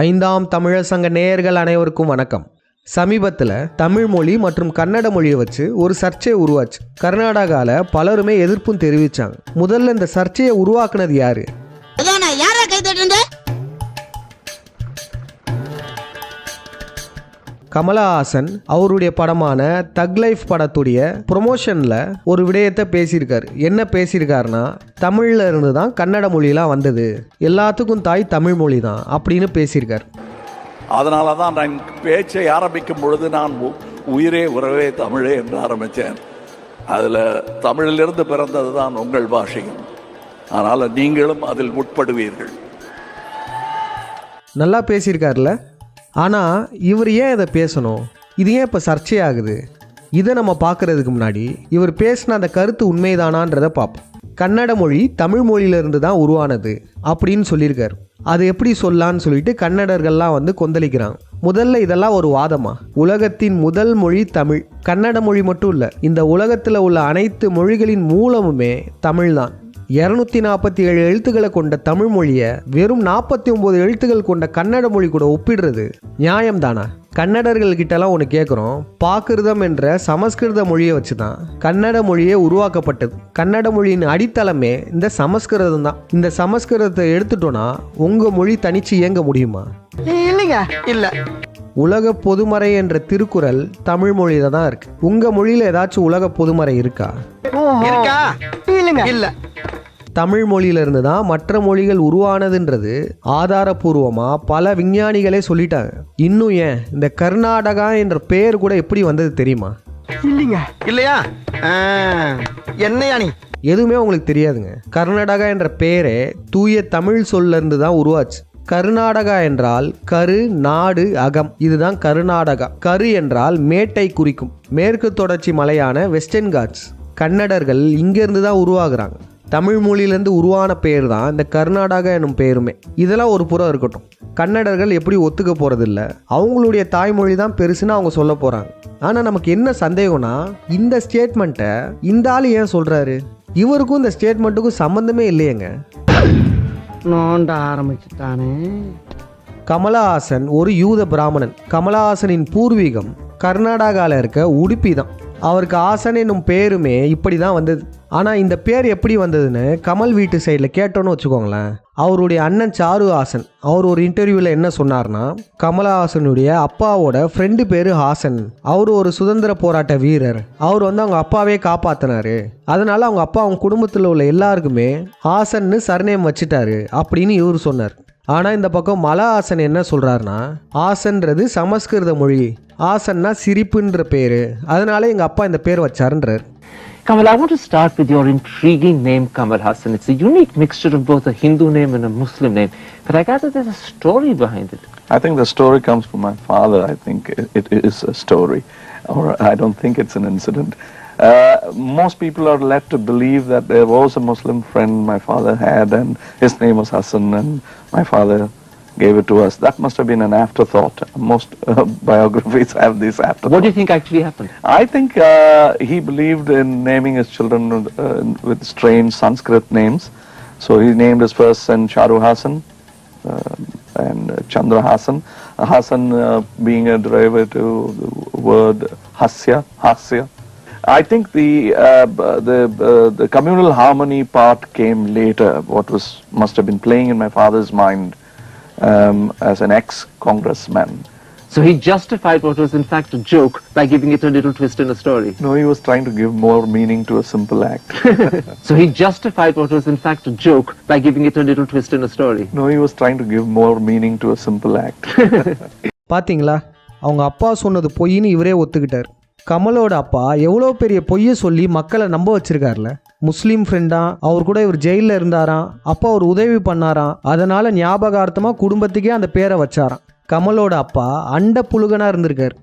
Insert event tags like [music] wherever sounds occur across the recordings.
ஐந்தாம் தமிழர் சங்க நேயர்கள் அனைவருக்கும் வணக்கம். சமீபத்தில் தமிழ் மொழி மற்றும் கன்னட மொழியை வச்சு ஒரு சர்ச்சையை உருவாச்சு. கர்நாடகாவில் பலருமே எதிர்ப்பும் தெரிவித்தாங்க முதல்ல இந்த சர்ச்சையை உருவாக்குனது யாரு? கமலஹாசன் அவருடைய படமான தக் லைஃப் படத்துடைய ப்ரொமோஷனில் ஒரு விடயத்தை பேசியிருக்காரு. என்ன பேசியிருக்காருன்னா தமிழில் இருந்து தான் கன்னட மொழியெலாம் வந்தது. எல்லாத்துக்கும் தாய் தமிழ் மொழி தான் அப்படின்னு பேசியிருக்காரு. அதனால தான் நான் பேச்சை ஆரம்பிக்கும் பொழுது நான் உயிரே உறவே தமிழே என்று ஆரம்பித்தேன். அதில் தமிழிலிருந்து பிறந்தது தான் உங்கள் பாஷையும். அதனால் நீங்களும் அதில் முற்படுவீர்கள். நல்லா பேசியிருக்காருல ஆனால் இவர் ஏன் இதை பேசணும்? இது ஏன் இப்போ சர்ச்சையாகுது? இதை நம்ம பார்க்கறதுக்கு முன்னாடி இவர் பேசின அந்த கருத்து உண்மைதானான்றதை பார்ப்போம். கன்னட மொழி தமிழ் மொழியிலிருந்து தான் உருவானது அப்படின்னு சொல்லியிருக்காரு. அது எப்படி சொல்லான்னு சொல்லிட்டு கன்னடர்கள்லாம் வந்து கொந்தளிக்கிறாங்க. முதல்ல இதெல்லாம் ஒரு வாதமா? உலகத்தின் முதல் மொழி தமிழ். கன்னட மொழி மட்டும் இல்லை இந்த உலகத்தில் உள்ள அனைத்து மொழிகளின் மூலமுமே தமிழ் தான் இரநூத்தி நாற்பத்தி ஏழு எழுத்துக்களை கொண்ட தமிழ் மொழியை வெறும் நாற்பத்தி ஒன்பது எழுத்துக்கள் கொண்ட கன்னட மொழி கூட ஒப்பிடுறது நியாயம்தானா? கன்னடர்கள் கிட்டலாம் ஒன்று கேட்குறோம் பாக்கிருதம் என்ற சமஸ்கிருத மொழியை வச்சு தான் கன்னட மொழியே உருவாக்கப்பட்டது. கன்னட மொழியின் அடித்தளமே இந்த சமஸ்கிருதம் தான். இந்த சமஸ்கிருதத்தை எடுத்துட்டோன்னா உங்கள் மொழி தனிச்சு இயங்க முடியுமா? இல்லைங்க இல்லை. உலக பொதுமறை என்ற திருக்குறள் தமிழ் மொழியில தான் இருக்கு. உங்க மொழியில ஏதாச்சும் உலக பொதுமறை இருக்கா? இருக்கா? இல்லைங்க. இல்ல. தமிழ் மொழியிலிருந்து தான் மற்ற மொழிகள் உருவானதுன்றது ஆதாரபூர்வமாக பல விஞ்ஞானிகளே சொல்லிட்டாங்க. இன்னும் ஏன்? இந்த கர்நாடகா என்ற பெயர் கூட எப்படி வந்தது தெரியுமா? இல்லைங்க. இல்லையா? என்னையா நீ? எதுவுமே உங்களுக்கு தெரியாதுங்க. கர்நாடகா என்ற பெயரே தூய தமிழ் சொல்ல இருந்து தான் உருவாச்சு. கர்நாடகா என்றால் கரு நாடு அகம். இதுதான் கர்நாடகா. கரு என்றால் மேட்டை குறிக்கும். மேற்கு தொடர்ச்சி மலையான வெஸ்டர்ன் காட்ஸ் கன்னடர்கள் இங்கேருந்து தான் உருவாகுறாங்க. தமிழ் மொழியிலேருந்து உருவான பெயர் தான் இந்த கர்நாடகா எனும் பெயருமே. இதெல்லாம் ஒரு புறம் இருக்கட்டும். கன்னடர்கள் எப்படி ஒத்துக்க போகிறதில்ல அவங்களுடைய தாய்மொழி தான் பெருசுன்னு அவங்க சொல்ல போகிறாங்க ஆனால் நமக்கு என்ன சந்தேகம்னா இந்த ஸ்டேட்மெண்ட்டை இந்த ஆள் ஏன் சொல்கிறாரு இவருக்கும் இந்த ஸ்டேட்மெண்ட்டுக்கும் சம்மந்தமே இல்லையேங்க. நோண்ட ஆரம்பிச்சுட்டானே. கமலஹாசன் ஒரு யூத பிராமணன். கமலஹாசனின் பூர்வீகம் கர்நாடகாவில் இருக்க உடுப்பி தான். அவருக்கு ஹாசன் என்னும் பேருமே இப்படி தான் வந்தது. ஆனால் இந்த பேர் எப்படி வந்ததுன்னு கமல் வீட்டு சைடில் கேட்டோன்னு வச்சுக்கோங்களேன். அவருடைய அண்ணன் சாரு ஹாசன். அவர் ஒரு இன்டர்வியூவில் என்ன சொன்னார்னா கமலஹாசனுடைய அப்பாவோட ஃப்ரெண்டு பேர் ஹாசன். அவர் ஒரு சுதந்திர போராட்ட வீரர். அவர் வந்து அவங்க அப்பாவே காப்பாத்தினாரு. அதனால அவங்க அப்பா அவங்க குடும்பத்தில் உள்ள எல்லாருக்குமே ஹாசன்னு சர்நேம் வச்சுட்டாரு அப்படின்னு இவர் சொன்னார். ஆனால் இந்த பக்கம் மலஹாசன் என்ன சொல்கிறாருன்னா ஆசன்றது சமஸ்கிருத மொழி. ஆசன்னா சிரிப்புன்ற பேர். அதனால எங்கள் அப்பா இந்த பேர் வச்சாருன்றார். Kamal, I want to start with your intriguing name, Kamal Hassan. It's a unique mixture of both a Hindu name and a Muslim name. But I gather there's a story behind it. I think the story comes from my father. I think it, it is a story, or I don't think it's an incident. Uh, most people are led to believe that there was a Muslim friend my father had, and his name was Hassan, and my father gave it to us. That must have been an afterthought. Most uh, [laughs] biographies have this afterthought. What do you think actually happened? I think uh, he believed in naming his children uh, with strange Sanskrit names. So he named his first son Charu Hassan uh, and uh, Chandra Hassan. Uh, Hassan uh, being a derivative word Hasya, Hasya. I think the uh, the uh, the communal harmony part came later. What was must have been playing in my father's mind um, as an ex-congressman. So he justified what was in fact a joke by giving it a little twist in a story. No, he was trying to give more meaning to a simple act. [laughs] So he justified what was in fact a joke by giving it a little twist in a story. No, he was trying to give more meaning to a simple act. [laughs] [laughs] பாத்தீங்களா அவங்க அப்பா சொன்னது பொய்ன்னு இவரே ஒத்துக்கிட்டார் கமலோட அப்பா எவ்வளோ பெரிய பொய்யை சொல்லி மக்களை நம்ப வச்சிருக்காருல? முஸ்லீம் ஃப்ரெண்டா அவர் கூட இவர் ஜெயிலில் இருந்தாராம். அப்பா அவர் உதவி பண்ணாராம். அதனால ஞாபகார்த்தமாக குடும்பத்துக்கே அந்த பேரை வச்சாராம். கமலோட அப்பா அண்ட புழுகனா இருந்திருக்காரு.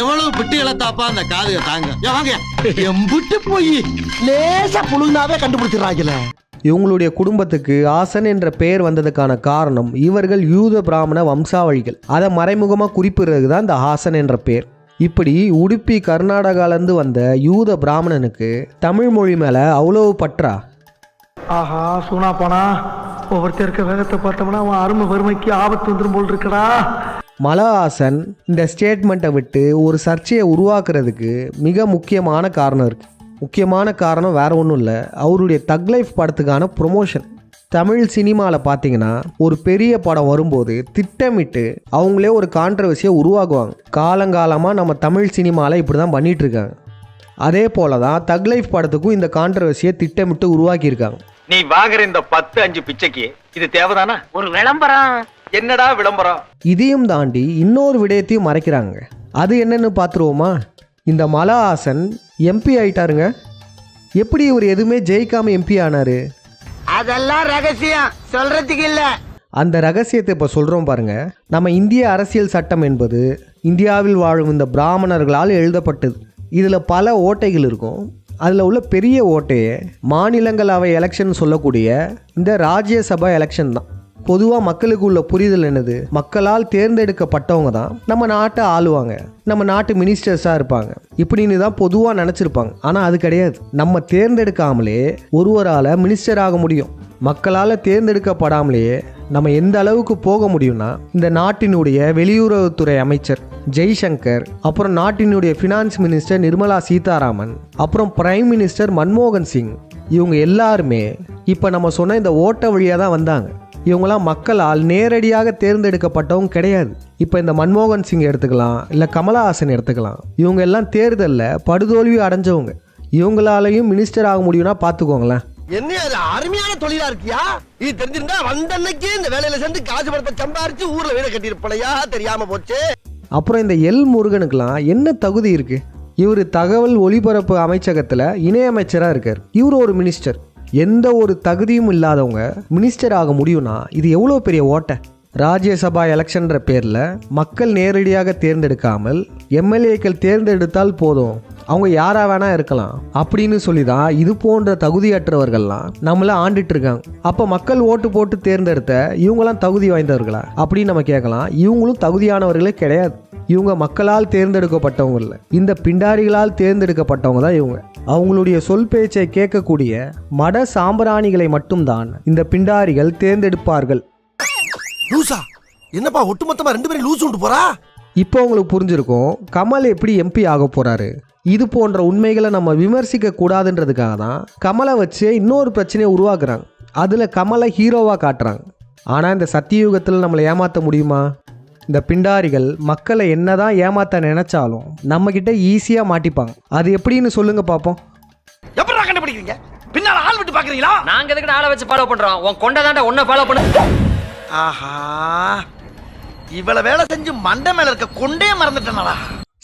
எவ்வளவு பிட்டு இழத்தாப்பா அந்த காதுக தாங்க. ஏன் வாங்க. எம்புட்டு போய் லேசா புழுந்தாவே கண்டுபிடிச்சிடுறாங்கல்ல. இவங்களுடைய குடும்பத்துக்கு ஆசன் என்ற பெயர் வந்ததுக்கான காரணம் இவர்கள் யூத பிராமண வம்சாவழிகள் அதை மறைமுகமாக குறிப்பிடுறது தான் இந்த ஹாசன் என்ற பெயர். இப்படி உடுப்பி கர்நாடகாலேருந்து வந்த யூத பிராமணனுக்கு தமிழ் மொழி மேலே அவ்வளோ பற்றா? ஆஹா சூனா போனா ஒவ்வொருத்தர் இருக்க வேகத்தை பார்த்தோம்னா அவன் அருமை வறுமைக்கு ஆபத்து வந்துடும் போல் இருக்கடா. மலஹாசன் இந்த ஸ்டேட்மெண்ட்டை விட்டு ஒரு சர்ச்சையை உருவாக்குறதுக்கு மிக முக்கியமான காரணம் இருக்குது முக்கியமான காரணம் வேற ஒன்றும் இல்லை. அவருடைய தக் லைஃப் படத்துக்கான ப்ரொமோஷன் தமிழ் சினிமாவில் பார்த்தீங்கன்னா ஒரு பெரிய படம் வரும்போது திட்டமிட்டு அவங்களே ஒரு கான்ட்ரவர்சியை உருவாக்குவாங்க. காலங்காலமாக நம்ம தமிழ் சினிமாவில் இப்படி தான் பண்ணிட்டு இருக்காங்க அதே போல தான் தக் லைஃப் படத்துக்கும் இந்த கான்ட்ரவர்சியை திட்டமிட்டு உருவாக்கியிருக்காங்க. நீ வாங்குற இந்த பத்து அஞ்சு பிச்சைக்கு இது தேவைதானா? ஒரு விளம்பரம். என்னடா விளம்பரம்? இதையும் தாண்டி இன்னொரு விடயத்தையும் மறைக்கிறாங்க. அது என்னன்னு பார்த்துருவோமா இந்த மலஹாசன் எம்பி ஆயிட்டாருங்க. எப்படி இவர் எதுவுமே ஜெயிக்காம எம்பி ஆனாரு? அதெல்லாம் ரகசியம். சொல்றதுக்கு இல்ல. அந்த ரகசியத்தை இப்போ சொல்கிறோம் பாருங்க. நம்ம இந்திய அரசியல் சட்டம் என்பது இந்தியாவில் வாழும் இந்த பிராமணர்களால் எழுதப்பட்டது. இதில் பல ஓட்டைகள் இருக்கும். அதில் உள்ள பெரிய ஓட்டையே மாநிலங்களவை எலெக்ஷன் சொல்லக்கூடிய இந்த ராஜ்யசபா எலெக்ஷன் தான். பொதுவாக மக்களுக்கு உள்ள புரிதல் என்னது? மக்களால் தேர்ந்தெடுக்கப்பட்டவங்க தான் நம்ம நாட்டை ஆளுவாங்க. நம்ம நாட்டு மினிஸ்டர்ஸாக இருப்பாங்க. இப்படின்னு தான் பொதுவாக நினச்சிருப்பாங்க. ஆனால் அது கிடையாது. நம்ம தேர்ந்தெடுக்காமலே ஒருவரால் மினிஸ்டர் ஆக முடியும். மக்களால் தேர்ந்தெடுக்கப்படாமலேயே நம்ம எந்த அளவுக்கு போக முடியும்னா இந்த நாட்டினுடைய வெளியுறவுத்துறை அமைச்சர் ஜெய்சங்கர் அப்புறம் நாட்டினுடைய ஃபினான்ஸ் மினிஸ்டர் நிர்மலா சீதாராமன் அப்புறம் பிரைம் மினிஸ்டர் மன்மோகன் சிங் இவங்க எல்லாருமே இப்போ நம்ம சொன்ன இந்த ஓட்ட வழியாக தான் வந்தாங்க. இவங்களாம் மக்களால் நேரடியாக தேர்ந்தெடுக்கப்பட்டவங்க கிடையாது. இப்போ இந்த மன்மோகன் சிங் எடுத்துக்கலாம் இல்லை கமலஹாசன் எடுத்துக்கலாம். இவங்க எல்லாம் தேர்தலில் படுதோல்வி அடைஞ்சவங்க. இவங்களாலையும் மினிஸ்டர் ஆக முடியும்னா பார்த்துக்கோங்களேன் என்ன அது அருமையான தொழிலா இருக்கியா? இது தெரிஞ்சிருந்தா வந்த அன்னைக்கு இந்த வேலையில சேர்ந்து காசு படத்தை சம்பாரிச்சு ஊர்ல வீட கட்டியிருப்பலையா? தெரியாம போச்சு. அப்புறம் இந்த எல் முருகனுக்கெல்லாம் என்ன தகுதி இருக்கு? இவர் தகவல் ஒலிபரப்பு அமைச்சகத்தில் இணையமைச்சராக இருக்கார். இவர் ஒரு மினிஸ்டர் எந்த ஒரு தகுதியும் இல்லாதவங்க மினிஸ்டர் ஆக முடியும்னா இது எவ்வளோ பெரிய ஓட்டை? ராஜ்யசபா எலெக்ஷன்ற பேரில் மக்கள் நேரடியாக தேர்ந்தெடுக்காமல் எம்எல்ஏக்கள் தேர்ந்தெடுத்தால் போதும். அவங்க யாரா வேணா இருக்கலாம். அப்படின்னு சொல்லி தான் இது போன்ற தகுதியற்றவர்கள்லாம் நம்மள ஆண்டுட்டு இருக்காங்க. அப்போ மக்கள் ஓட்டு போட்டு தேர்ந்தெடுத்த இவங்களாம் தகுதி வாய்ந்தவர்களா? அப்படின்னு நம்ம கேட்கலாம். இவங்களும் தகுதியானவர்களே கிடையாது. இவங்க மக்களால் தேர்ந்தெடுக்கப்பட்டவங்க இல்லை. இந்த பிண்டாரிகளால் தேர்ந்தெடுக்கப்பட்டவங்க தான் இவங்க. அவங்களுடைய சொல் பேச்சை கேட்கக்கூடிய மட சாம்பிராணிகளை மட்டும்தான் இந்த பிண்டாரிகள் தேர்ந்தெடுப்பார்கள். லூசா! என்னப்பா ஒட்டுமொத்தமா ரெண்டு பேரும் லூஸ் விட்டு போறா? இப்போ உங்களுக்கு புரிஞ்சிருக்கும் கமல் எப்படி எம்பி ஆக போறாரு. இது போன்ற உண்மைகளை நம்ம விமர்சிக்க கூடாதுன்றதுக்காக தான் கமலை வச்சு இன்னொரு பிரச்சனையை உருவாக்குறாங்க. அதில் கமலை ஹீரோவாக காட்டுறாங்க. ஆனால் இந்த சத்தியுகத்தில் நம்மளை ஏமாற்ற முடியுமா? இந்த பிண்டாரிகள் மக்களை என்னதான் ஏமாத்த நினைச்சாலும் நம்மக்கிட்ட ஈஸியாக மாட்டிப்பாங்க. அது எப்படின்னு சொல்லுங்க பார்ப்போம் எப்படா கண்டுபிடிக்கிறீங்க? பின்னால ஆள் விட்டு பாக்குறீங்களா? நாங்க எதுக்கு ஆளை வச்சு ஃபாலோ பண்றோம்? உன் கொண்டை தாண்டா உன்னை ஃபாலோ பண்ணு. ஆஹா. இவ்வளவு வேலை செஞ்சு மண்டை மேல இருக்க கொண்டே மறந்துட்டேனடா.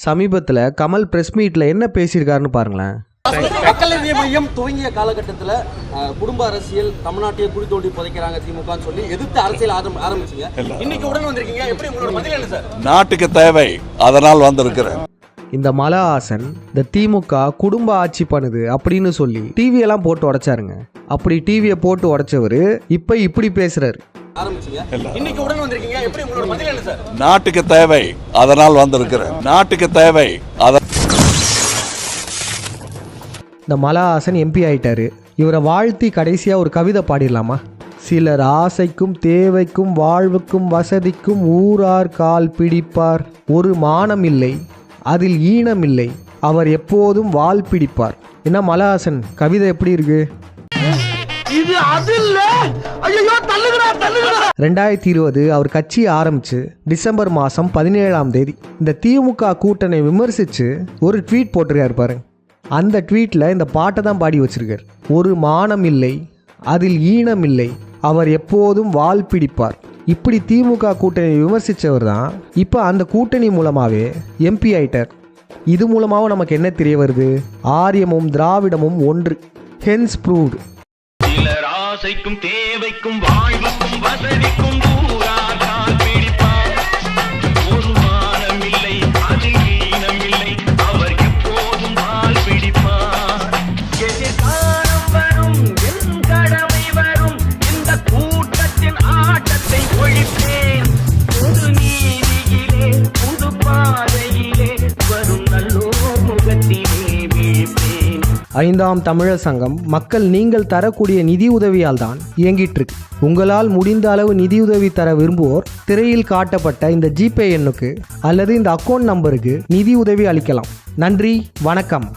சமீபத்தில் கமல் ப்ரெஸ் மீட்டில் என்ன பேசியிருக்காருன்னு பாருங்களேன். மக்கள் நீதி மையம் துவங்கிய காலகட்டத்தில் குடும்ப அரசியல் தமிழ்நாட்டையே குழி தோண்டி புதைக்கிறாங்க திமுகன்னு சொல்லி எதிர்த்து அரசியல் ஆரம் ஆரம்பிச்சீங்க. இன்னைக்கு உடன் வந்திருக்கீங்க. எப்படி உங்களோட பதில் என்ன சார்? நாட்டுக்கு தேவை. அதனால் வந்திருக்கிறேன். இந்த மலஹாசன் இந்த திமுக குடும்ப ஆட்சி பண்ணுது அப்படின்னு சொல்லி டிவியெல்லாம் போட்டு உடைச்சாருங்க. அப்படி டிவியை போட்டு உடைச்சவர் இப்போ இப்படி பேசுறாரு. ஆரம்பிச்சீங்க. இன்னைக்கு உடன் வந்திருக்கீங்க. எப்படி உங்களோட பதில் என்ன சார்? நாட்டுக்கு தேவை. அதனால் வந்திருக்கிறேன். நாட்டுக்கு தேவை. அத இந்த மலஹாசன் எம்பி ஆயிட்டாரு. இவரை வாழ்த்தி கடைசியாக ஒரு கவிதை பாடிடலாமா? சிலர் ஆசைக்கும் தேவைக்கும் வாழ்வுக்கும் வசதிக்கும் ஊரார் கால் பிடிப்பார். ஒரு மானம் இல்லை அதில் ஈனம் இல்லை அவர் எப்போதும் வால் பிடிப்பார். என்ன மலஹாசன் கவிதை எப்படி இருக்கு? இது ரெண்டாயிரத்தி இருபது அவர் கட்சியை ஆரம்பிச்சு டிசம்பர் மாதம் பதினேழாம் தேதி. இந்த திமுக கூட்டணி விமர்சித்து ஒரு ட்வீட் போட்டிருக்காரு பாருங்க. அந்த ட்வீட்டில் இந்த பாட்டை தான் பாடி வச்சிருக்கார். ஒரு மானம் இல்லை அதில் ஈனம் இல்லை அவர் எப்போதும் வால் பிடிப்பார். இப்படி திமுக கூட்டணி விமர்சித்தவர் தான் இப்போ அந்த கூட்டணி மூலமாகவே எம்பி ஆயிட்டார். இது மூலமாக நமக்கு என்ன தெரிய வருது? ஆரியமும் திராவிடமும் ஒன்று. ஹென்ஸ் ப்ரூவ்டு தேவைக்கும் வாழ்வுக்கும் வசதிக்கும் ஐந்தாம் தமிழர் சங்கம் மக்கள் நீங்கள் தரக்கூடிய நிதி உதவியால் தான் இயங்கிட்டு உங்களால் முடிந்த அளவு நிதியுதவி தர விரும்புவோர் திரையில் காட்டப்பட்ட இந்த ஜிபே எண்ணுக்கு அல்லது இந்த அக்கௌண்ட் நம்பருக்கு நிதி உதவி அளிக்கலாம். நன்றி வணக்கம்.